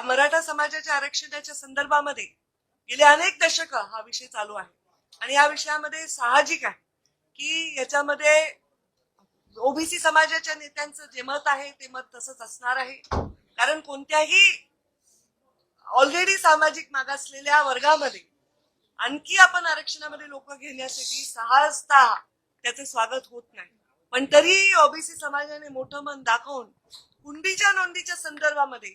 मराठा समाजाच्या आरक्षणाच्या संदर्भामध्ये गेले अनेक दशक हा विषय चालू आहे. आणि या विषयामध्ये साहजिक आहे की याच्यामध्ये ओबीसी समाजाच्या नेत्यांचं जे मत आहे ते मत तसंच असणार आहे. कारण कोणत्याही ऑलरेडी सामाजिक मागासलेल्या वर्गामध्ये आणखी आपण आरक्षणामध्ये लोक घेण्यासाठी सहजता त्याचे स्वागत होत नाही. पण तरी ओबीसी समाजाने मोठं मन दाखवून कुंडीच्या नोंदीच्या संदर्भामध्ये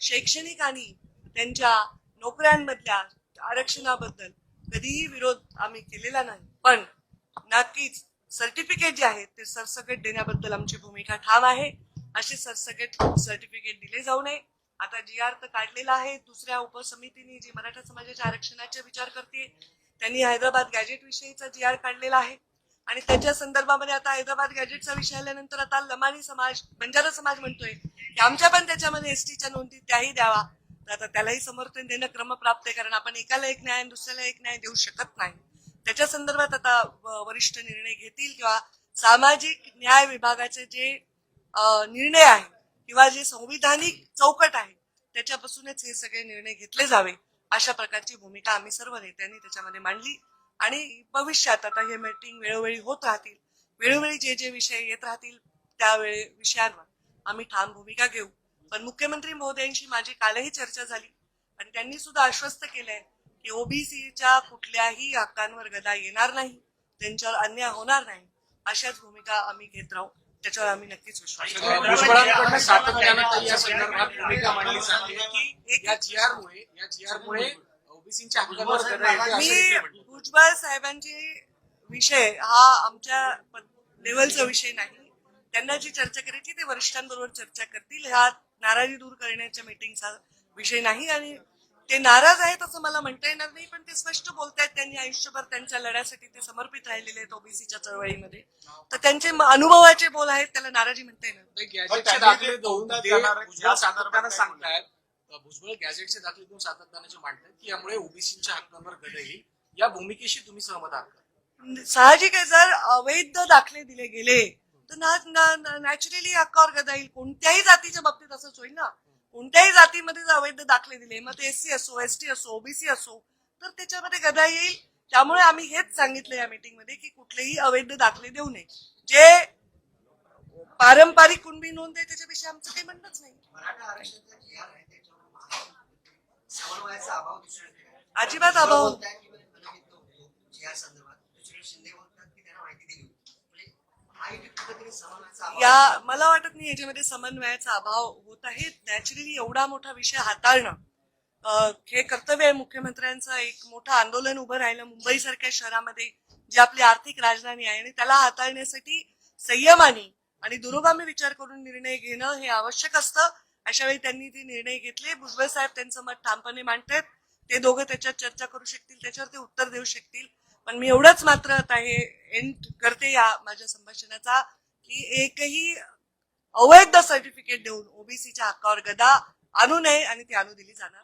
शैक्षणिक आणि त्यांच्या नोकऱ्यांमधल्या आरक्षणाबद्दल कधीही विरोध आम्ही केलेला नाही. पण नक्कीच सर्टिफिकेट जे आहेत ते सरसकट देण्याबद्दल आमची भूमिका ठाम आहे. असे सरसकट सर्टिफिकेट दिले जाऊ नये. आता जी आर तर काढलेला आहे दुसऱ्या उपसमितीने जी मराठा समाजाच्या आरक्षणाचा विचार करते त्यांनी हैदराबाद गॅजेट विषयीचा जी आर काढलेला आहे. आणि त्याच्या संदर्भामध्ये आता हैदराबाद गॅजेटचा विषय आल्यानंतर आता लमानी समाज बंजारा समाज म्हणतोय की आमच्या पण त्याच्यामध्ये एसटीच्या नोंदी त्याही द्यावा. तर आता त्यालाही समर्थन देणं क्रमप्राप्त आहे कारण आपण एकाला एक न्याय आणि दुसऱ्याला एक न्याय देऊ शकत नाही. त्याच्या संदर्भात आता वरिष्ठ निर्णय घेतील किंवा सामाजिक न्याय विभागाचे जे निर्णय आहे किंवा जे संविधानिक चौकट आहे त्याच्यापासूनच हे सगळे निर्णय घेतले जावे. अशा प्रकारची भूमिका आम्ही सर्व नेत्यांनी त्याच्यामध्ये मांडली. आणि भविष्यात आता हे मीटिंग वेळोवेळी होत राहतील. वेळोवेळी जे जे विषय येत राहतील त्यावेळी विषयांवर आम्ही ठाम भूमिका घेऊ. पण मुख्यमंत्री महोदयांशी माझी कालही चर्चा झाली. आणि त्यांनी सुद्धा आश्वस्त केलंय की ओबीसीच्या कुठल्याही हक्कांवर गदा येणार नाही. त्यांच्यावर अन्याय होणार नाही. अशाच भूमिका आम्ही घेत राहू. त्याच्यावर आम्ही नक्कीच विश्वास ओबीसीच्या मी. भुजबळ साहेबांची विषय हा आमच्या लेवलचा विषय नाही. त्यांना जी चर्चा करायची ते वरिष्ठांबरोबर चर्चा करतील. हा नाराजी दूर करण्याच्या मीटिंगचा विषय नाही आणि ते नाराज आहेत असं मला म्हणता येणार नाही पण ते स्पष्ट बोलतायत त्यांनी आयुष्यभर त्यांच्या लढ्यासाठी ते समर्पित राहिलेले आहेत ओबीसीच्या चळवळीमध्ये. तर त्यांचे अनुभवाचे बोल आहेत त्याला नाराजी म्हणता येणार नाही. भुजबळ गॅजेटचे दाखले देऊन सातत्यानं जे मांडतायत की यामुळे ओबीसीच्या हक्कांवर गदा येईल या भूमिकेशी तुम्ही सहमत आहात का? साहजिक आहे जर अवैध दाखले दिले गेले तर नॅचरली हक्कावर गदा येईल कोणत्याही जातीच्या बाबतीत असंच होईल ना. कोणत्याही जातीमध्ये जर अवैध दाखले दिले मग ते एससी असो एसटी असो ओबीसी असो तर त्याच्यामध्ये गदा येईल. त्यामुळे आम्ही हेच सांगितलं या मीटिंगमध्ये की कुठलेही अवैध दाखले देऊ नये. जे पारंपरिक कुणबी नोंद आहे त्याच्यापेक्षा आमचं काही म्हणणंच नाही मराठा आरक्षणाचा जी आर आहे त्याच्यावर महाराष्ट्र समन्वयाचा अभाव दुसरीकडे आहे. अजिबात अभाव म्हणजे म्हणजे या. मला वाटत नाही याच्यामध्ये समन्वयाचा अभाव होत आहे नॅचरली एवढा मोठा विषय हाताळणं हे कर्तव्य आहे मुख्यमंत्र्यांचं एक मोठं आंदोलन उभं राहिलं मुंबई सारख्या शहरामध्ये जी आपली आर्थिक राजधानी आहे आणि त्याला हाताळण्यासाठी संयमाने आणि दुरोगामी विचार करून निर्णय घेणं हे आवश्यक असतं अशा वेळी त्यांनी ते निर्णय घेतले भुजबळ साहेब त्यांचं मत ठामपणे मांडतायत ते दोघं त्याच्यात चर्चा करू शकतील त्याच्यावर ते उत्तर देऊ शकतील. पण मी एवढंच मात्र आता हे एंड करते या माझ्या संभाषणाचा की एकही अवैध सर्टिफिकेट देऊन ओबीसीच्या हक्कावर गदा आणू नये आणि ती आणू दिली जाणार.